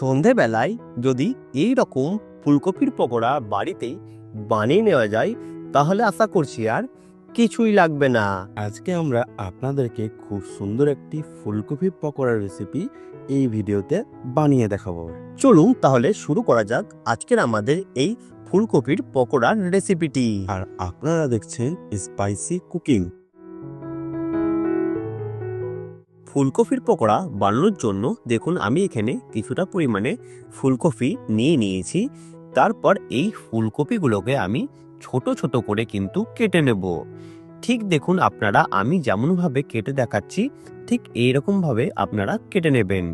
সন্ধেবেলায় যদি এই রকম ফুলকপির পকোড়া বাড়িতেই বানিয়ে নেওয়া যায় তাহলে আশা করছি আর কিছুই লাগবে না। আজকে আমরা আপনাদেরকে খুব সুন্দর একটি ফুলকপি পকোড়ার রেসিপি এই ভিডিওতে বানিয়ে দেখাবো। চলুন তাহলে শুরু করা যাক আজকের আমাদের এই ফুলকপির পকোড়ার রেসিপিটি আর আপনারা দেখছেন স্পাইসি কুকিং ফুলকপির পকোড়া বানানোর জন্য দেখুন আমি এখানে কিছুটা পরিমাণে ফুলকপি নিয়ে নিয়েছি। তারপর এই ফুলকপিগুলোকে আমি ছোট ছোট করে কিন্তু কেটে নেব। ঠিক দেখুন আপনারা, আমি যেমনভাবে কেটে দেখাচ্ছি, ঠিক এইরকমভাবে আপনারা কেটে নেবেন।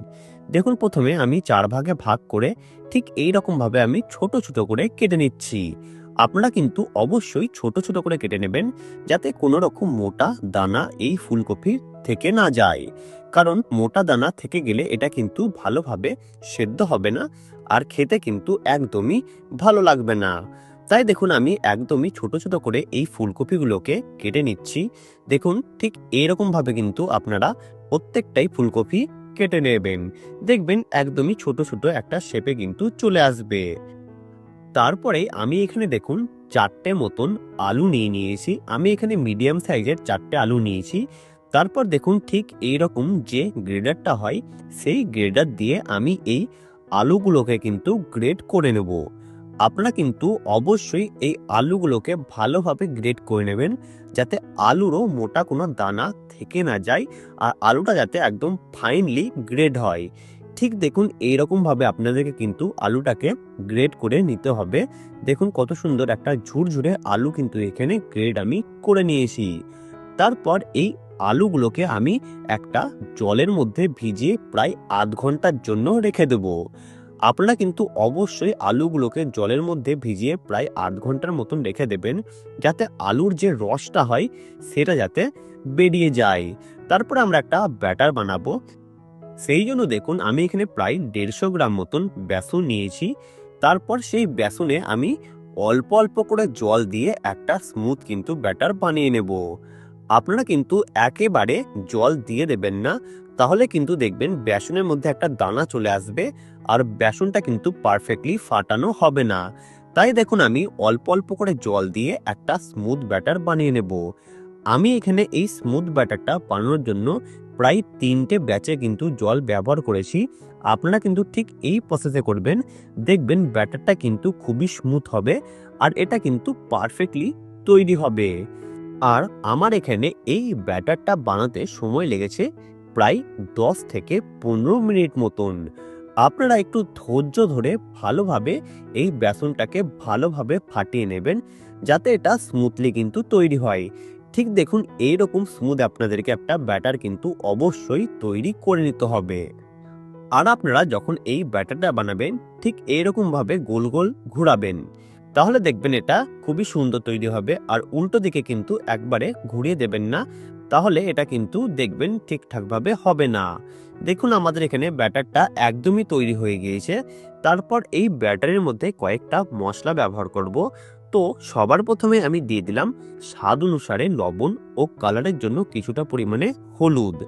দেখুন প্রথমে আমি চার ভাগে ভাগ করে ঠিক এই রকমভাবে আমি ছোট ছোট করে কেটে নিচ্ছি। আপনারা কিন্তু অবশ্যই ছোট ছোট করে কেটে নেবেন, যাতে কোনো রকম মোটা দানা এই ফুলকপি থেকে না যায়। কারণ মোটা দানা থেকে গেলে এটা কিন্তু ভালোভাবে সেদ্ধ হবে না আর খেতে কিন্তু একদমই ভালো লাগবে না। তাই দেখুন, আমি একদমই ছোট ছোট করে এই ফুলকপিগুলোকে কেটে নিচ্ছি। দেখুন, ঠিক এরকম ভাবে কিন্তু আপনারা প্রত্যেকটাই ফুলকপি কেটে নেবেন। দেখবেন, একদমই ছোট ছোট একটা শেপে কিন্তু চলে আসবে। তারপরে আমি এখানে দেখুন, চারটে মতন আলু নিয়ে নিয়েছি। আমি এখানে মিডিয়াম সাইজের চারটে আলু নিয়েছি। তারপর দেখুন ঠিক এই রকম যে গ্রেডারটা হয়, সেই গ্রেডার দিয়ে আমি এই আলুগুলোকে কিন্তু গ্রেড করে নেব। আপনারা কিন্তু অবশ্যই এই আলুগুলোকে ভালোভাবে গ্রেড করে নেবেন, যাতে আলুরও মোটা কোনো দানা থেকে না যায় আর আলুটা যাতে একদম ফাইনলি গ্রেড হয়। ঠিক দেখুন এইরকমভাবে আপনাদেরকে কিন্তু আলুটাকে গ্রেড করে নিতে হবে। দেখুন কত সুন্দর একটা ঝুরঝুরে আলু কিন্তু এখানে গ্রেড আমি করে নিয়েছি। তারপর এই আলুগুলোকে আমি একটা জলের মধ্যে ভিজিয়ে প্রায় আধ ঘণ্টার জন্য রেখে দেবো। আপনারা কিন্তু অবশ্যই আলুগুলোকে জলের মধ্যে ভিজিয়ে প্রায় আধ ঘণ্টার মতন রেখে দেবেন, যাতে আলুর যে রসটা হয় সেটা যাতে বেরিয়ে যায়। তারপর আমরা একটা ব্যাটার বানাবো। সেই জন্য দেখুন, আমি এখানে প্রায় দেড়শো গ্রাম মতন বেসন নিয়েছি। তারপর সেই বেসনে আমি অল্প অল্প করে জল দিয়ে একটা স্মুথ কিন্তু ব্যাটার বানিয়ে নেব। আপনারা কিন্তু একেবারে জল দিয়ে দেবেন না, তাহলে কিন্তু দেখবেন বেসনের মধ্যে একটা দানা চলে আসবে আর বেসনটা কিন্তু পারফেক্টলি ফাটানো হবে না। তাই দেখুন আমি অল্প অল্প করে জল দিয়ে একটা স্মুথ ব্যাটার বানিয়ে নেব। আমি এখানে এই স্মুথ ব্যাটারটা বানানোর জন্য প্রায় তিনটে ব্যাচে কিন্তু জল ব্যবহার করেছি। আপনারা কিন্তু ঠিক এই প্রসেসে করবেন, দেখবেন ব্যাটারটা কিন্তু খুবই স্মুথ হবে আর এটা কিন্তু পারফেক্টলি তৈরি হবে। আর আমার এখানে এই ব্যাটারটা বানাতে সময় লেগেছে প্রায় দশ থেকে পনেরো মিনিট মতন। আপনারা একটু ধৈর্য ধরে ভালোভাবে এই বেসনটাকে ভালোভাবে ফাটিয়ে নেবেন, যাতে এটা স্মুথলি কিন্তু তৈরি হয়। ঠিক দেখুন, এইরকম স্মুথ আপনাদেরকে একটা ব্যাটার কিন্তু অবশ্যই তৈরি করে নিতে হবে। আর আপনারা যখন এই ব্যাটারটা বানাবেন, ঠিক এইরকমভাবে গোল গোল ঘোরাবেন। তাহলে দেখবেন এটা খুবই সুন্দর তৈরি হবে। আর উল্টো দিকে কিন্তু একবারে ঘুরিয়ে দেবেন না, তাহলে এটা কিন্তু দেখবেন ঠিকঠাকভাবে হবে না। দেখুন আমাদের এখানে ব্যাটারটা একদমই তৈরি হয়ে গিয়েছে। তারপর এই ব্যাটারের মধ্যে কয়েকটা মশলা ব্যবহার করব। তো সবার প্রথমে আমি দিয়ে দিলাম স্বাদ অনুসারে লবণ ও কালারের জন্য কিছুটা পরিমাণে হলুদ।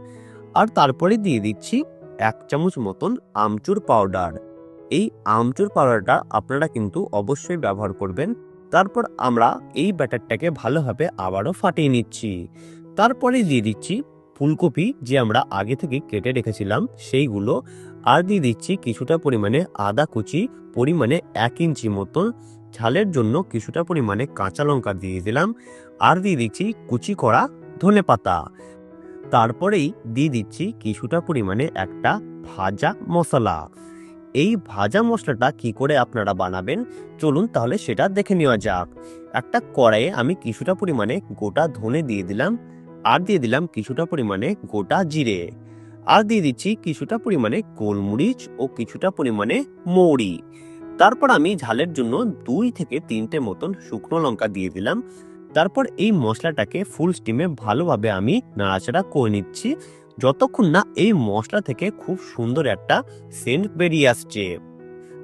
আর তারপরে দিয়ে দিচ্ছি এক চামচ মতন আমচুর পাউডার। এই আমচুর পাউডারটা আপনারা কিন্তু অবশ্যই ব্যবহার করবেন। তারপর আমরা এই ব্যাটারটাকে ভালোভাবে আবারও ফাটিয়ে নিচ্ছি। তারপরে দিয়ে দিচ্ছি ফুলকপি যে আমরা আগে থেকে কেটে রেখেছিলাম, সেইগুলো। আর দিয়ে দিচ্ছি কিছুটা পরিমাণে আদা কুচি, পরিমাণে এক ইঞ্চি মতন। ঝালের জন্য কিছুটা পরিমাণে কাঁচা লঙ্কা দিয়ে দিলাম। আর দিয়ে দিচ্ছি কুচি করা ধনে পাতা। তারপরেই দিয়ে দিচ্ছি কিছুটা পরিমাণে একটা ভাজা মশলা। এই ভাজা মশলাটা কি করে আপনারা বানাবেন? চলুন তাহলে সেটা দেখে নেওয়া যাক। একটা কড়াইয়ে আমি কিছুটা পরিমাণে গোটা ধনে দিয়ে দিলাম, আর দিয়ে দিলাম কিছুটা পরিমাণে গোটা জিরে। আর দিয়ে দিচ্ছি কিছুটা পরিমাণে গোলমরিচ ও কিছুটা পরিমাণে মৌরি। তারপর আমি ঝালের জন্য দুই থেকে তিনটে মতন শুকনো লঙ্কা দিয়ে দিলাম। তারপর এই মশলাটাকে ফুল স্টিমে ভালোভাবে আমি নাড়াচাড়া করে নিচ্ছি। যতক্ষণ না এই মশলা থেকে খুব সুন্দর একটা সেন্ট বেরিয়ে আসছে।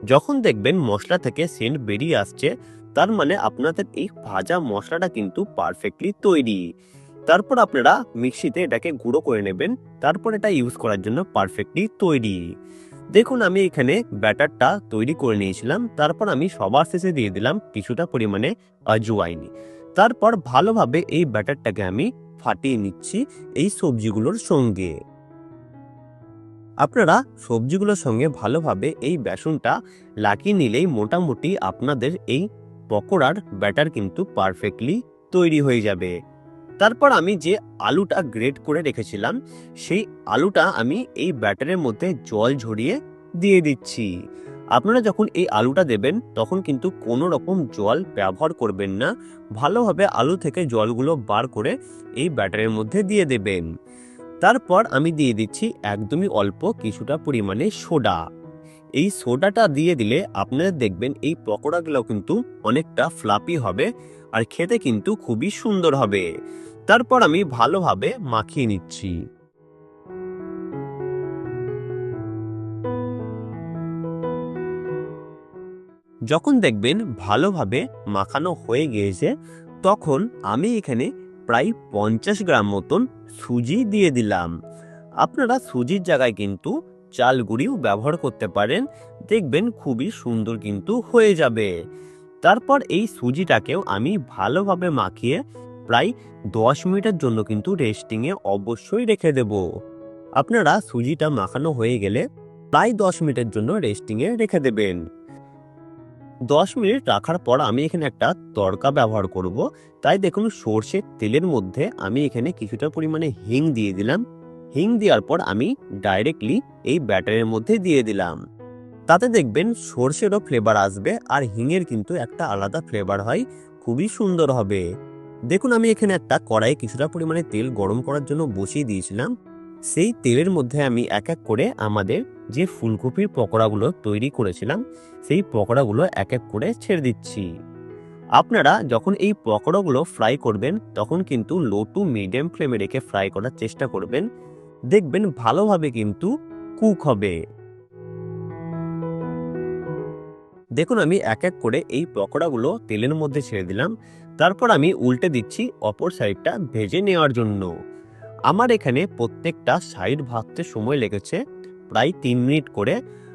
যখন দেখবেন মশলা থেকে সেন্ট বেরিয়ে আসছে, তার মানে আপনাদের এই ভাজা মশলাটা কিন্তু পারফেক্টলি তৈরি। তারপর আপনারা মিক্সিতে এটাকে গুঁড়ো করে নেবেন, তারপর এটা ইউজ করার জন্য পারফেক্টলি তৈরি। দেখুন, আমি এখানে ব্যাটারটা তৈরি করে নিয়েছিলাম, তারপর আমি সবার শেষে দিয়ে দিলাম কিছুটা পরিমাণে আজওয়াইন তারপর ভালোভাবে এই ব্যাটারটাকে আমি ফাটিয়ে নিচ্ছি এই সবজিগুলোর সঙ্গে। আপনারা সবজিগুলোর সঙ্গে ভালোভাবে এই বেসনটা লাগিয়ে নিলেই মোটামুটি আপনাদের এই পকোড়ার ব্যাটার কিন্তু পারফেক্টলি তৈরি হয়ে যাবে। তারপর আমি যে আলুটা গ্রেট করে রেখেছিলাম, সেই আলুটা আমি এই ব্যাটারের মধ্যে জল ঝরিয়ে দিয়ে দিচ্ছি। আপনারা যখন এই আলুটা দেবেন, তখন কিন্তু কোনো রকম জল ব্যবহার করবেন না। ভালোভাবে আলু থেকে জলগুলো বার করে এই ব্যাটারের মধ্যে দিয়ে দেবেন। তারপর আমি দিয়ে দিচ্ছি একদমই অল্প কিছুটা পরিমাণে সোডা। এই সোডাটা দিয়ে দিলে আপনারা দেখবেন এই পকোড়াগুলো কিন্তু অনেকটা ফ্লাপি হবে আর খেতে কিন্তু খুবই সুন্দর হবে। তারপর আমি ভালোভাবে মাখিয়ে নিচ্ছি। যখন দেখবেন ভালোভাবে মাখানো হয়ে গিয়েছে, তখন আমি এখানে প্রায় পঞ্চাশ গ্রাম মতন সুজি দিয়ে দিলাম। আপনারা সুজির জায়গায় কিন্তু চাল গুঁড়িও ব্যবহার করতে পারেন, দেখবেন খুবই সুন্দর কিন্তু হয়ে যাবে। তারপর এই সুজিটাকেও আমি ভালোভাবে মাখিয়ে প্রায় দশ মিনিটের জন্য কিন্তু রেস্টিংয়ে অবশ্যই রেখে দেব। আপনারা সুজিটা মাখানো হয়ে গেলে প্রায় দশ মিনিটের জন্য রেস্টিংয়ে রেখে দেবেন। দশ মিনিট রাখার পর আমি এখানে একটা তড়কা ব্যবহার করব। তাই দেখুন, সর্ষের তেলের মধ্যে আমি এখানে কিছুটা পরিমাণে হিং দিয়ে দিলাম। হিং দেওয়ার পর আমি ডাইরেক্টলি এই ব্যাটারের মধ্যে দিয়ে দিলাম। তাতে দেখবেন, সর্ষেরও ফ্লেভার আসবে আর হিঙের কিন্তু একটা আলাদা ফ্লেভার হয়। খুবই সুন্দর হবে। দেখুন, আমি এখানে একটা কড়াইয়ে কিছুটা পরিমাণে তেল গরম করার জন্য বসিয়ে দিয়েছিলাম। সেই তেলের মধ্যে আমি এক এক করে আমাদের যে ফুলকপির পকোড়াগুলো তৈরি করেছিলাম, সেই পকোড়াগুলো এক এক করে ছেড়ে দিচ্ছি। আপনারা যখন এই পকোড়াগুলো ফ্রাই করবেন, তখন কিন্তু লো টু মিডিয়াম ফ্লেমে রেখে ফ্রাই করার চেষ্টা করবেন। দেখবেন ভালোভাবে কিন্তু কুক হবে। দেখুন, আমি এক এক করে এই পকোড়াগুলো তেলের মধ্যে ছেড়ে দিলাম। তারপর আমি উল্টে দিচ্ছি অপর সাইডটা ভেজে নেওয়ার জন্য। আমার এখানে প্রত্যেকটা সাইড ভাজতে সময় লেগেছে। প্রায় তিন মিনিট করে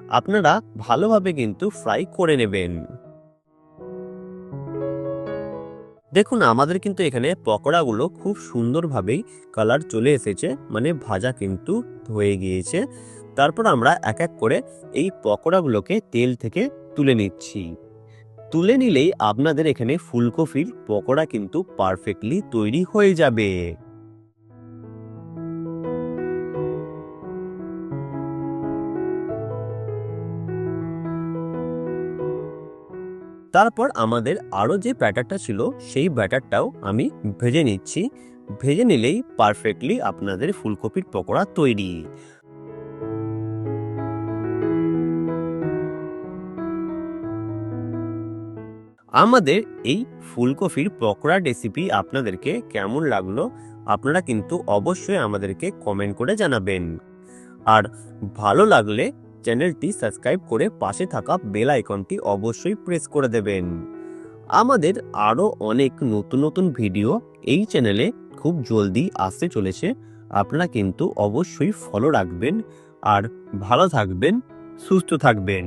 আপনারা ভালোভাবে কিন্তু ফ্রাই করে নেবেন। দেখুন, আমাদের কিন্তু এখানে পকোড়াগুলো খুব সুন্দরভাবেই কালার চলে এসেছে মানে ভাজা কিন্তু হয়ে গিয়েছে। তারপর আমরা এক এক করে এই পকোড়াগুলোকে তেল থেকে তুলে নিচ্ছি। তুলে নিলেই আপনাদের এখানে ফুলকপির পকোড়া কিন্তু পারফেক্টলি তৈরি হয়ে যাবে। তারপর আমাদের আরও যে ব্যাটারটা ছিল, সেই ব্যাটারটাও আমি ভেজে নিচ্ছি। ভেজে নিলেই পারফেক্টলি আপনাদের ফুলকপির পকোড়া তৈরি। আমাদের এই ফুলকপির পকোড়া রেসিপি আপনাদেরকে কেমন লাগল, আপনারা কিন্তু অবশ্যই আমাদেরকে কমেন্ট করে জানাবেন। আর ভালো লাগলে চ্যানেলটি সাবস্ক্রাইব করে পাশে থাকা বেল আইকনটি অবশ্যই প্রেস করে দেবেন। আমাদের আরও অনেক নতুন নতুন ভিডিও এই চ্যানেলে খুব জলদি আসতে চলেছে। আপনারা কিন্তু অবশ্যই ফলো রাখবেন আর ভালো থাকবেন, সুস্থ থাকবেন।